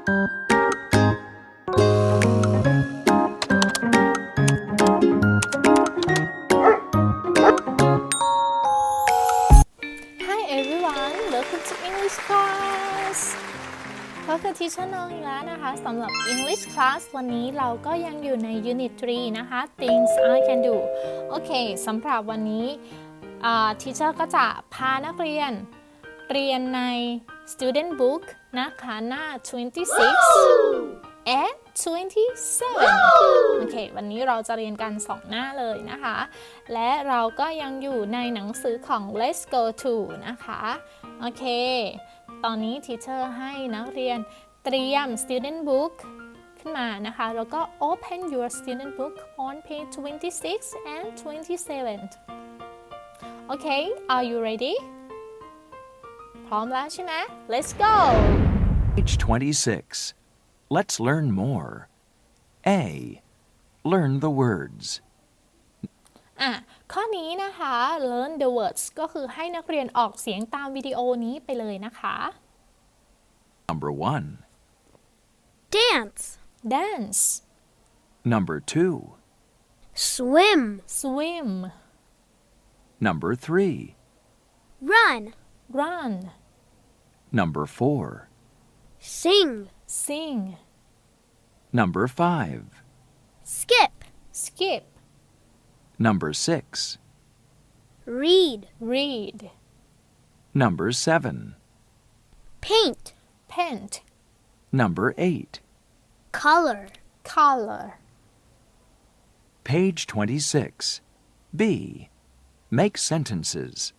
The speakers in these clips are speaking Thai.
Hi everyone welcome to English class พบกับทีเชอร์น้องอีกแล้วนะคะสำหรับ English class วันนี้เราก็ยังอยู่ใน Unit 3 นะคะ Things I can do โอเคสำหรับวันนี้ทีเชอร์ก็จะพานักเรียนเรียนใน Student Book นะคะหน้า26 and 27 โอเค วันนี้เราจะเรียนกัน2หน้าเลยนะคะ และเราก็ยังอยู่ในหนังสือของ Let's Go to นะคะ โอเค ตอนนี้ทีเชอร์ให้นักเรียนเตรียม Student Book ขึ้นมานะคะ แล้วก็ Open your Student Book on page 26 and 27โอเค are you ready พ ร้อมแล้วใช่ไหม Let's go Page 26. Let's learn more. A. Learn the words. อะข้อนี้นะคะ learn the words ก็คือให้นักเรียนออกเสียงตามวิดีโอนี้ไปเลยนะคะ Number 1. Dance, dance Number 2. swim, swim Number 3. run, run Number 4. sing, sing Number 5. skip, skip Number 6. read, read Number 7. paint, paint Number 8. color, color Page 26. B. Make sentences.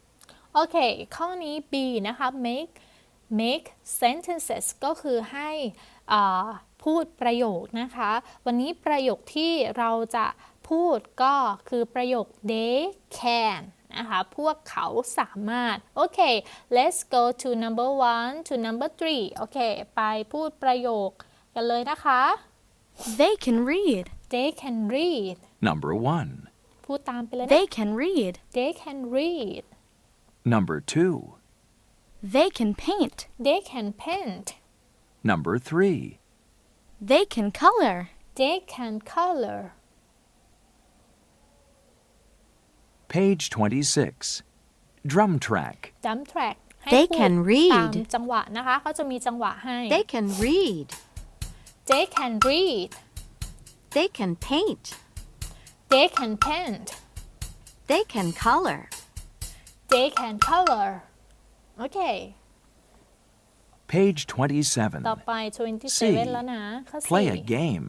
โอเค ข้อนี้ B นะคะ make make sentences ก็คือให้อ่าพูดประโยคนะคะ วันนี้ประโยคที่เราจะพูดก็คือประโยค they can นะคะ พวกเขาสามารถ โอเค let's go to number one to number three โอเค ไปพูดประโยคกันเลยนะคะ They can read. they can read Number 1. พูดตามไปเลยนะ They can read. they can read Number 2. They can paint. they can paint Number 3. They can color. they can color Page 26. Drum track. dump track ให้ They พูด can read ตามจังหวะนะคะเขาจะมีจังหวะให้ They can read. they can read They can paint. they can paint They can color. they can color โอเค Page 27. ต่อไป27 แล้วนะข้อ Play a สี่ game.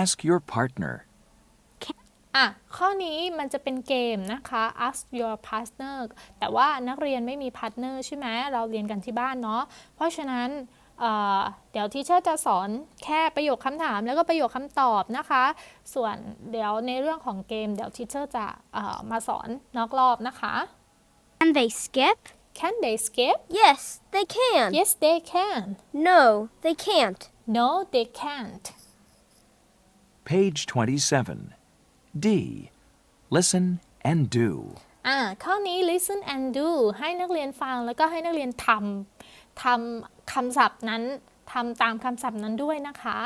Ask your partner. อะ ข้อนี้มันจะเป็นเกมนะคะ ask your partner แต่ว่านักเรียนไม่มี partner ใช่ไหมเราเรียนกันที่บ้านเนาะเพราะฉะนั้นเอ่อเดี๋ยวทีเชอร์จะสอนแค่ประโยคคำถามแล้วก็ประโยคคำตอบนะคะ ส่วนเดี๋ยวในเรื่องของเกม เดี๋ยวทีเชอร์จะเอ่อมาสอนนอกรอบนะคะ can they skip? Can they skip? Yes, they can. Yes they can No, they can't. No they can't Page 27. D. Listen and do. อ่าข้อนี้ listen and do ให้นักเรียนฟังแล้วก็ให้นักเรียนทำทำคำศัพท์นั้นทำตามคำศัพท์นั้นด้วยนะคะ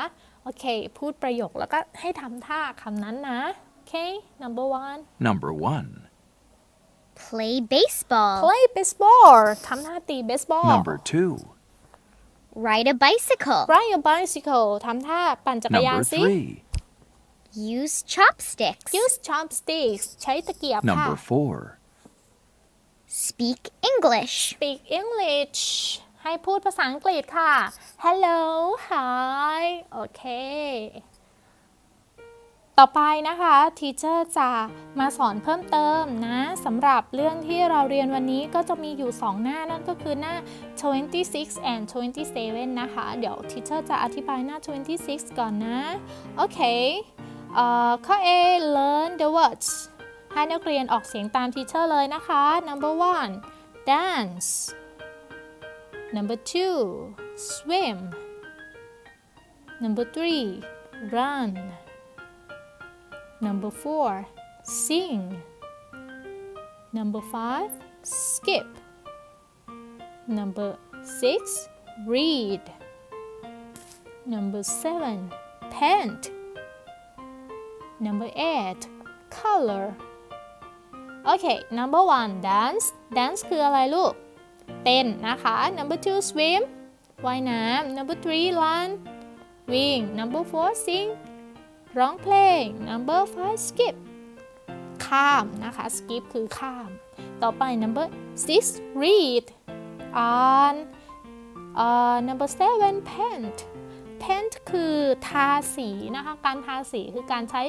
โอเค พูดประโยคแล้วก็ให้ทำท่าคำนั้นนะ โอเค number one Number 1. Play baseball. play baseball ทำท่าตี baseball Number 2. Ride a bicycle. ride a bicycle ทำท่าปั่นจักรยาน Number สิ 3. Use chopsticks. use chopsticks ใช้ตะเกียบค่ะ Number 4. Speak English. speak English ให้พูดภาษาอังกฤษค่ะ hello hi โอเค ต่อไปนะคะทีเชอร์จะมาสอนเพิ่มเติมนะสำหรับเรื่องที่เราเรียนวันนี้ก็จะมีอยู่ 2 หน้านั่นก็คือหน้า 26 and 27 นะคะ เดี๋ยวทีเชอร์จะอธิบายหน้า 26 ก่อนนะ โอเคเอ่อข้อ A learn the words ให้นักเรียนออกเสียงตามทีเชอร์เลยนะคะ number one dance number two swim number three run number four sing number five skip number six read number seven paint number eight color โอเค number one dance dance คืออะไรลูก เต้นนะคะ number two swim ว่ายน้ำ number three run วิ่ง number four sing ร้องเพลง number five skip ข้ามนะคะ skip คือข้าม ต่อไป number six read อ่านอ่อ number seven paint paint คือทาสีนะคะ การทาสีคือการใช้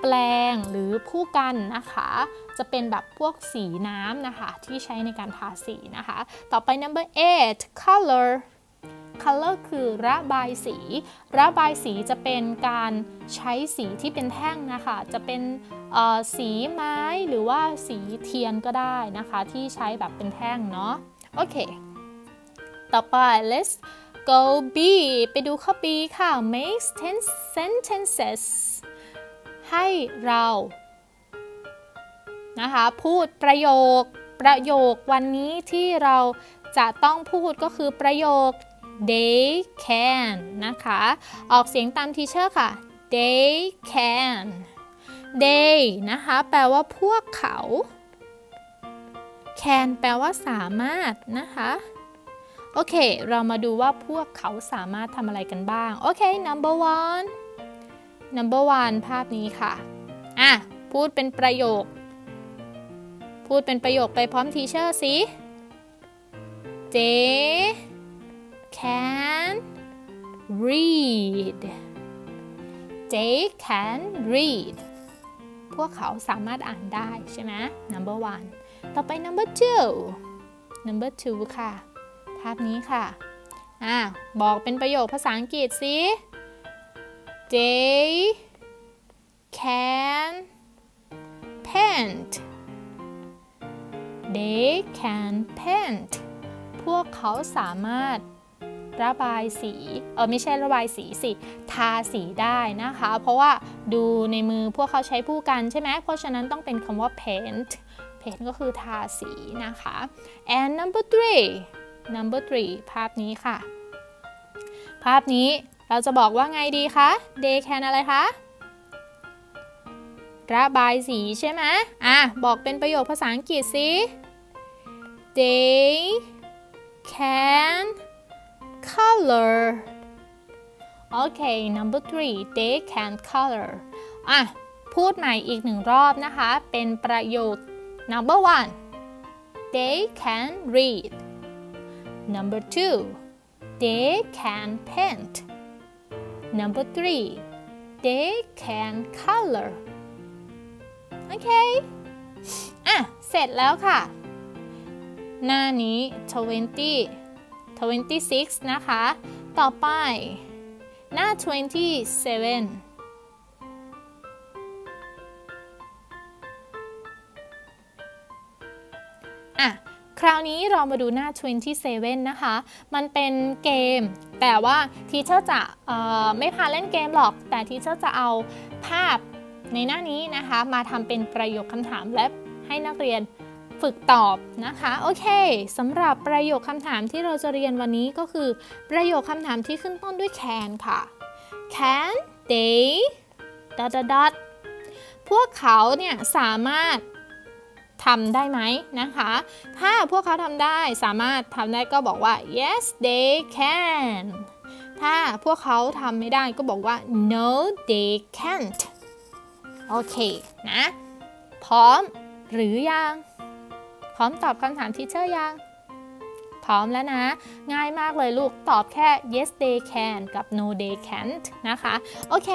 แปรงหรือผู้กันนะคะ จะเป็นแบบพวกสีน้ำนะคะ ที่ใช้ในการทาสีนะคะ ต่อไป number eight color color คือระบายสี ระบายสีจะเป็นการใช้สีที่เป็นแท่งนะคะ จะเป็นสีไม้หรือว่าสีเทียนก็ได้นะคะ ที่ใช้แบบเป็นแท่งเนาะ โอเค ต่อไป let's go B ไปดูข้อ B ค่ะ make ten- sentences ให้เรานะคะพูดประโยคประโยควันนี้ที่เราจะต้องพูดก็คือประโยค they can นะคะ ออกเสียงตามทีเชอร์ค่ะ they can they นะคะ แปลว่าพวกเขา can แปลว่าสามารถนะคะ โอเค เรามาดูว่าพวกเขาสามารถทำอะไรกันบ้าง โอเค number one number one ภาพนี้ค่ะ อะ พูดเป็นประโยค พูดเป็นประโยคไปพร้อมทีเชอร์สิ they can read they can read พวกเขาสามารถอ่านได้ใช่ไหม number one ต่อไป number two number two ค่ะ ภาพนี้ค่ะ อะบอกเป็นประโยคภาษาอังกฤษสิ they can paint they can paint พวกเขาสามารถ ระบายสี เออไม่ใช่ระบายสีสิ ทาสีได้นะคะ เพราะว่าดูในมือพวกเขาใช้ผู้กันใช่ไหม เพราะฉะนั้นต้องเป็นคำว่า paint paint ก็คือทาสีนะคะ and number three number three ภาพนี้ค่ะ ภาพนี้เราจะบอกว่าไงดีคะ they can อะไรคะระบายสีใช่ไหมอะ บอกเป็นประโยคภาษาอังกฤษสิ they can color โอเค number three they can color อะ พูดใหม่อีกหนึ่งรอบนะคะ เป็นประโยค number one they can read number two they can paint number three they can color โอเค อะ เสร็จแล้วค่ะ หน้านี้ 20 26 นะคะ ต่อไปหน้า 27อะ คราวนี้เรามาดูหน้า 27 นะคะ มันเป็นเกม แต่ว่าทีเชอร์จะไม่พาเล่นเกมหรอก แต่ทีเชอร์จะเอาภาพในหน้านี้นะคะ มาทำเป็นประโยคคำถามและให้นักเรียน ฝึกตอบนะคะโอเคสำหรับประโยคคำถามที่เราจะเรียนวันนี้ก็คือ ประโยคคำถามที่ขึ้นต้นด้วย can ค่ะ can they dot dot dot พวกเขาเนี่ยสามารถทำได้ไหมนะคะ ถ้าพวกเขาทำได้สามารถทำได้ก็บอกว่า yes they can ถ้าพวกเขาทำไม่ได้ก็บอกว่า no they can't โอเคนะ พร้อมหรือยัง พร้อมตอบคำถามทีเชอร์ยัง พร้อมแล้วนะ ง่ายมากเลยลูกตอบแค่ yes they can กับ no they can't นะคะ โอเค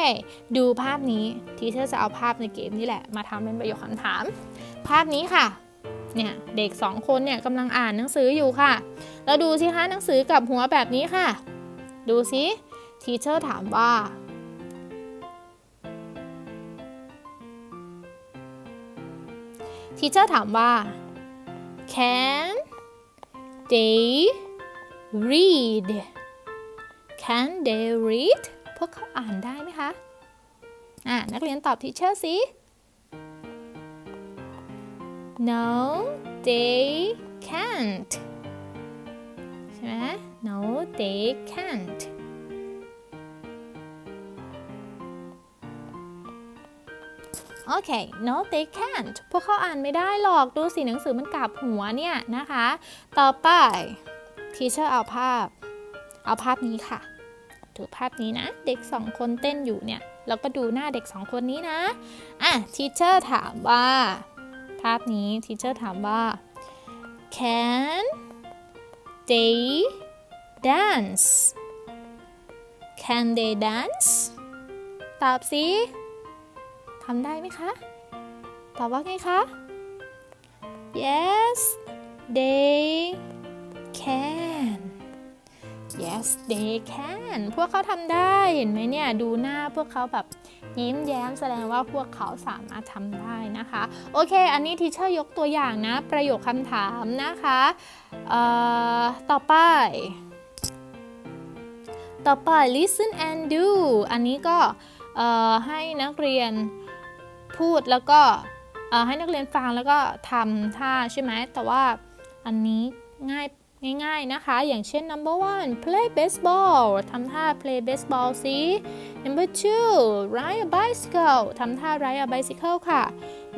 ดูภาพนี้ทีเชอร์จะเอาภาพในเกมนี่แหละ มาทำเป็นประโยคคำถาม ภาพนี้ค่ะเนี่ยเด็กสองคนเนี่ยกำลังอ่านหนังสืออยู่ค่ะ แล้วดูสิคะหนังสือกับหัวแบบนี้ค่ะ ดูสิทีเชอร์ถามว่า ทีเชอร์ถามว่า can they read can they read พวกเขาอ่านได้ไหมคะ อ่านักเรียนตอบทีเชอร์สิ no they can't ใช่ไหม no they can't โอเค no they can't พวกเขาอ่านไม่ได้หรอกดูสิหนังสือมันกลับหัวเนี่ยนะคะ ต่อไปทีเชอร์เอาภาพ เอาภาพนี้ค่ะดูภาพนี้นะ เด็กสองคนเต้นอยู่เนี่ยแล้วก็ดูหน้าเด็กสองคนนี้นะ อะทีเชอร์ถามว่า ภาพนี้ทีเชอร์ถามว่า can they dance can they dance ตอบสิ ทำได้ไหมคะ ตอบว่าไงคะ yes they can yes they can พวกเขาทำได้เห็นไหมเนี่ย ดูหน้าพวกเขาแบบยิ้มแย้มแสดงว่าพวกเขาสามารถทำได้นะคะ โอเค อันนี้ทีเชอร์ยกตัวอย่างนะ ประโยคคำถามนะคะต่อไป ต่อไป listen and do อันนี้ก็ให้นักเรียน พูดแล้วก็ให้นักเรียนฟังแล้วก็ทำท่าใช่ไหมแต่ว่าอันนี้ง่ายง่ายๆนะคะ อย่างเช่น number one play baseball ทำท่า play baseball สิ number two ride a bicycle ทำท่า ride a bicycle ค่ะ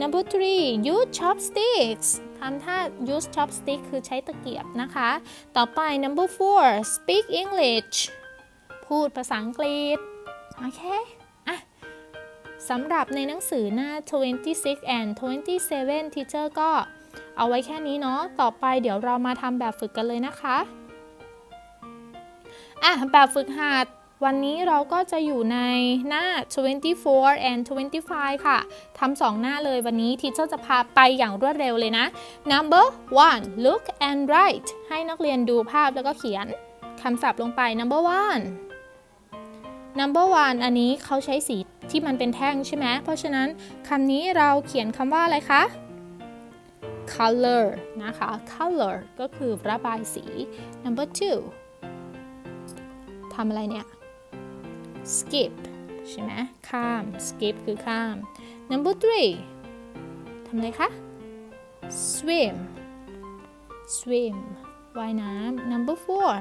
number three use chopsticks ทำท่า use chopstick คือใช้ตะเกียบนะคะ ต่อไป number four speak English พูดภาษาอังกฤษ โอเค สำหรับในหนังสือหน้า 26 and 27 teacher ก็เอาไว้แค่นี้เนาะ ต่อไปเดี๋ยวเรามาทำแบบฝึกกันเลยนะคะ อะ แบบฝึกหัดวันนี้เราก็จะอยู่ในหน้า 24 and 25 ค่ะ ทำสองหน้าเลยวันนี้ทีเชอร์จะพาไปอย่างรวดเร็วเลยนะ number one look and write ให้นักเรียนดูภาพแล้วก็เขียนคำศัพท์ลงไป number one number one อันนี้เขาใช้สีที่มันเป็นแท่งใช่ไหมเพราะฉะนั้นคำนี้เราเขียนคำว่าอะไรคะ color นะคะ color ก็คือระบายสี number two ทำอะไรเนี่ย skip ใช่ไหมข้าม skip คือข้าม number three ทำอะไรคะ swim swim ว่ายน้ำ number four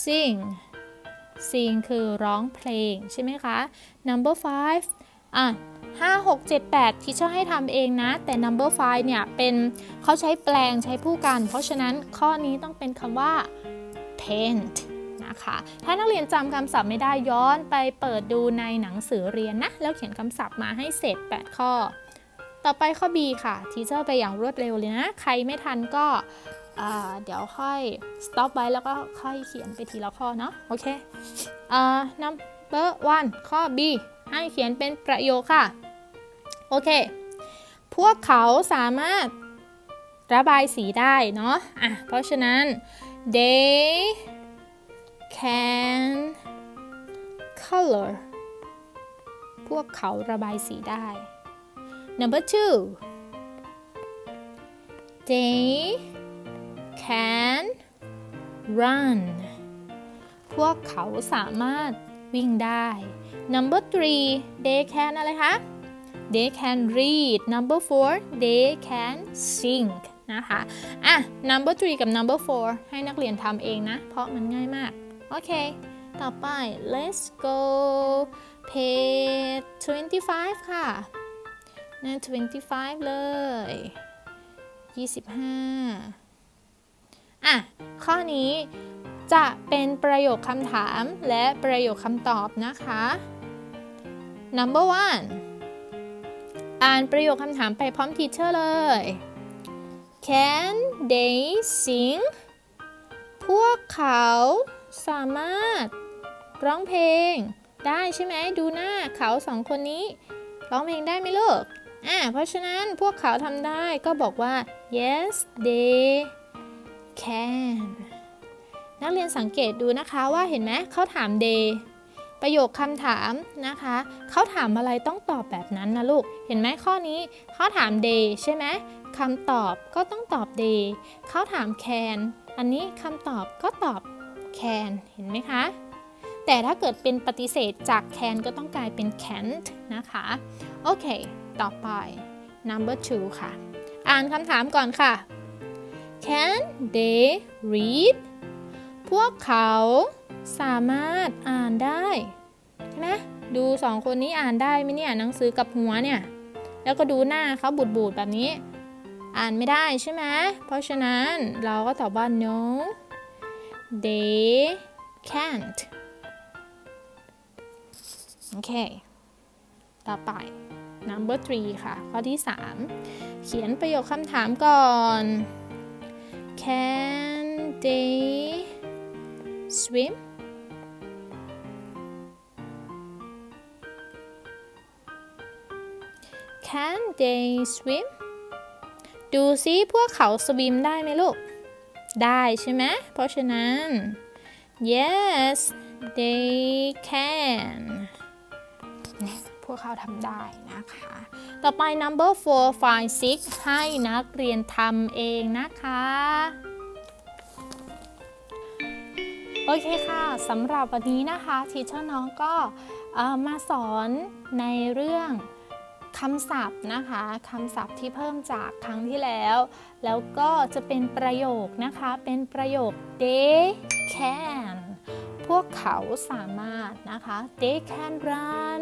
sing sing คือร้องเพลงใช่ไหมคะ number five อะ5 6 7 8 ที่จะให้ทำเองนะ แต่ number five เนี่ยเป็นเขาใช้แปลงใช้ผู้กัน เพราะฉะนั้นข้อนี้ต้องเป็นคำว่า paint นะคะถ้านักเรียนจำคำศัพท์ไม่ได้ย้อนไปเปิดดูในหนังสือเรียนนะ แล้วเขียนคำศัพท์มาให้เสร็จ 8 ข้อ ต่อไปข้อ B ค่ะ ทีเชอร์ไปอย่างรวดเร็วเลยนะ ใครไม่ทันก็ เดี๋ยวค่อย stop ไว้แล้วก็ค่อยเขียนไปทีละข้อเนาะโอเคอ่า number one ข้อ B ให้เขียนเป็นประโยคค่ะ โอเค พวกเขาสามารถระบายสีได้เนาะอะเพราะฉะนั้น they can color พวกเขาระบายสีได้ number two they can run พวกเขาสามารถวิ่งได้ number three they can อะไรคะ they can read number four they can sing นะคะ อะ number three กับ number four ให้นักเรียนทำเองนะ เพราะมันง่ายมาก โอเค ต่อไป let's go page 25 ค่ะหน้า25 เลย 25 อะข้อนี้จะเป็นประโยคคำถามและประโยคคำตอบนะคะ number one อ่านประโยคคำถามไปพร้อมทีเชอร์เลย Can they sing พวกเขาสามารถร้องเพลง ได้ใช่ไหมดูหน้าเขาสองคนนี้ ร้องเพลงได้ไหมลูกอ่าเพราะฉะนั้นพวกเขาทำได้ก็บอกว่า yes they can นักเรียนสังเกตดูนะคะว่าเห็นไหมเขาถาม they ประโยคคำถามนะคะ เขาถามอะไรต้องตอบแบบนั้นนะลูก เห็นไหมข้อนี้เขาถาม they ใช่ไหมคำตอบก็ต้องตอบ they เขาถาม can อันนี้คำตอบก็ตอบ can เห็นไหมคะ แต่ถ้าเกิดเป็นปฏิเสธจาก can ก็ต้องกลายเป็น can't นะคะ โอเค ต่อไป number two ค่ะ อ่านคำถามก่อนค่ะ can they read พวกเขาสามารถอ่านได้ใช่ไหมดูสองคนนี้อ่านได้ไหมเนี่ยหนังสือกับหัวเนี่ย แล้วก็ดูหน้าเขาบูดๆแบบนี้ อ่านไม่ได้ใช่ไหมเพราะฉะนั้นเราก็ตอบว่า no they can't โอเค ต่อไป number three ค่ะ ข้อที่ 3 เขียนประโยคคำถามก่อน can they swim can they swim ดูซิพวกเขาสวิมได้ไหมลูก ได้ใช่ไหมเพราะฉะนั้น yes they can วกเขาทำได้นะคะ ต่อไป number four five six ให้นักเรียนทำเองนะคะโอเคค่ะสำหรับวันนี้นะคะทีเชอร์น้องก็มาสอนในเรื่องคำศัพท์นะคะคำศัพท์ที่เพิ่มจากครั้งที่แล้ว แล้วก็จะเป็นประโยคนะคะ เป็นประโยค they can พวกเขาสามารถนะคะ they can run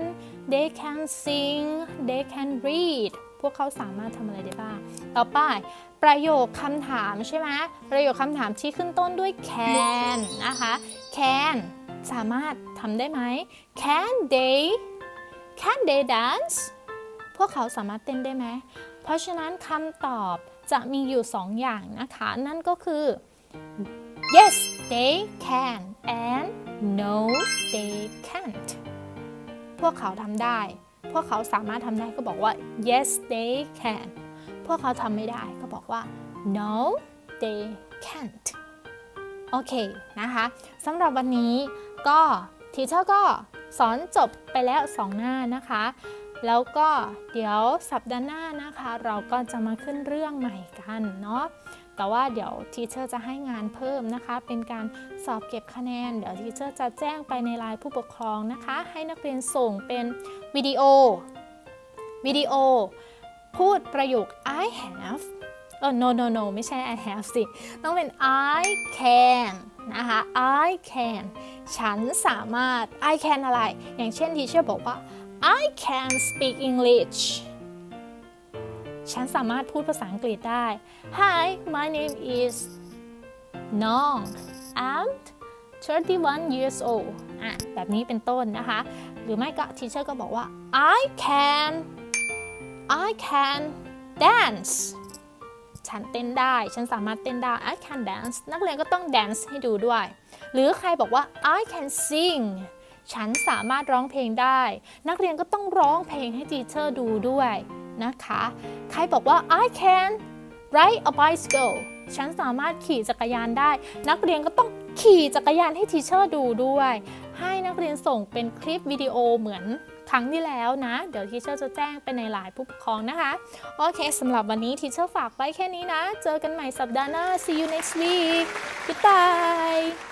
they can sing they can read พวกเขาสามารถทำอะไรได้บ้าง ต่อไป ประโยคคำถามใช่ไหมประโยคคำถามที่ขึ้นต้นด้วย can นะคะ can สามารถทำได้ไหม can they can they dance พวกเขาสามารถเต้นได้ไหม เพราะฉะนั้นคำตอบจะมีอยู่2อย่างนะคะ นั่นก็คือ yes they can and no they can't พวกเขาทำได้ พวกเขาสามารถทำได้ก็บอกว่า yes they can พวกเขาทำไม่ได้ก็บอกว่า no they can't โอเคนะคะสำหรับวันนี้ก็ทีเชอร์ก็สอนจบไปแล้ว 2 หน้านะคะ แล้วก็เดี๋ยวสัปดาห์หน้านะคะ เราก็จะมาขึ้นเรื่องใหม่กันเนาะ แต่ว่าเดี๋ยวทีเชอร์จะให้งานเพิ่มนะคะ เป็นการสอบเก็บคะแนน เดี๋ยวทีเชอร์จะแจ้งไปในไลน์ผู้ปกครองนะคะ ให้นักเรียนส่งเป็นวิดีโอวิดีโอ พูดประโยค I have เออ no no no ไม่ใช่ I have สิ ต้องเป็น I can นะคะ I can ฉันสามารถ I can อะไร อย่างเช่นทีเชอร์บอกว่า I can speak English ฉันสามารถพูดภาษาอังกฤษได้ Hi my name is Nong I'm 31 years old อะแบบนี้เป็นต้นนะคะ หรือไม่ก็ทีเชอร์ก็บอกว่า I can I can dance ฉันเต้นได้ ฉันสามารถเต้นได้ I can dance นักเรียนก็ต้อง dance ให้ดูด้วย หรือใครบอกว่า I can sing ฉันสามารถร้องเพลงได้ นักเรียนก็ต้องร้องเพลงให้ทีเชอร์ดูด้วย นะคะ ใครบอกว่า I can ride a bicycle ฉันสามารถขี่จักรยานได้ นักเรียนก็ต้องขี่จักรยานให้ทีเชอร์ดูด้วย ให้นักเรียนส่งเป็นคลิปวิดีโอเหมือนครั้งที่แล้วนะ เดี๋ยวทีเชอร์จะแจ้งไปในไลน์ผู้ปกครองนะคะ โอเคสำหรับวันนี้ทีเชอร์ฝากไว้แค่นี้นะ เจอกันใหม่สัปดาห์หน้า see you next week goodbye